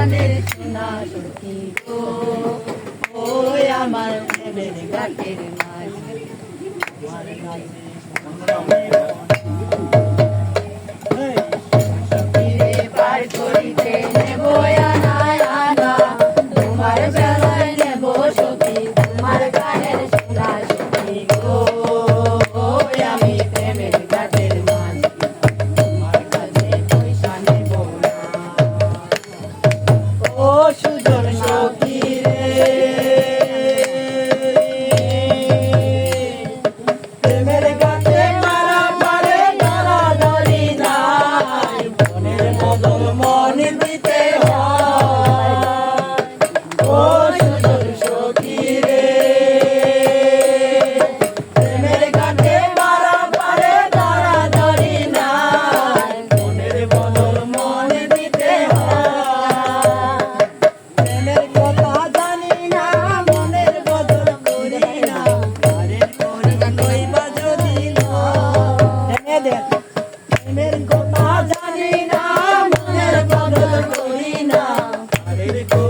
গানের সোনা সখী গো ও আমার প্রেমের গাটের মাঝি। আমার গানের পার করিতে নেব আনা। তোমার বেলায় নেব সখী, তোমার গানের সোনা সখী গো। আমি প্রেমের গাটের Jericho.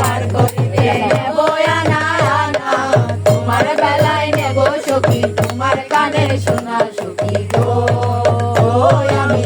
পার করিতে নেব না তোমার বেলায় নেব কানে শোনা সখী গো। আমি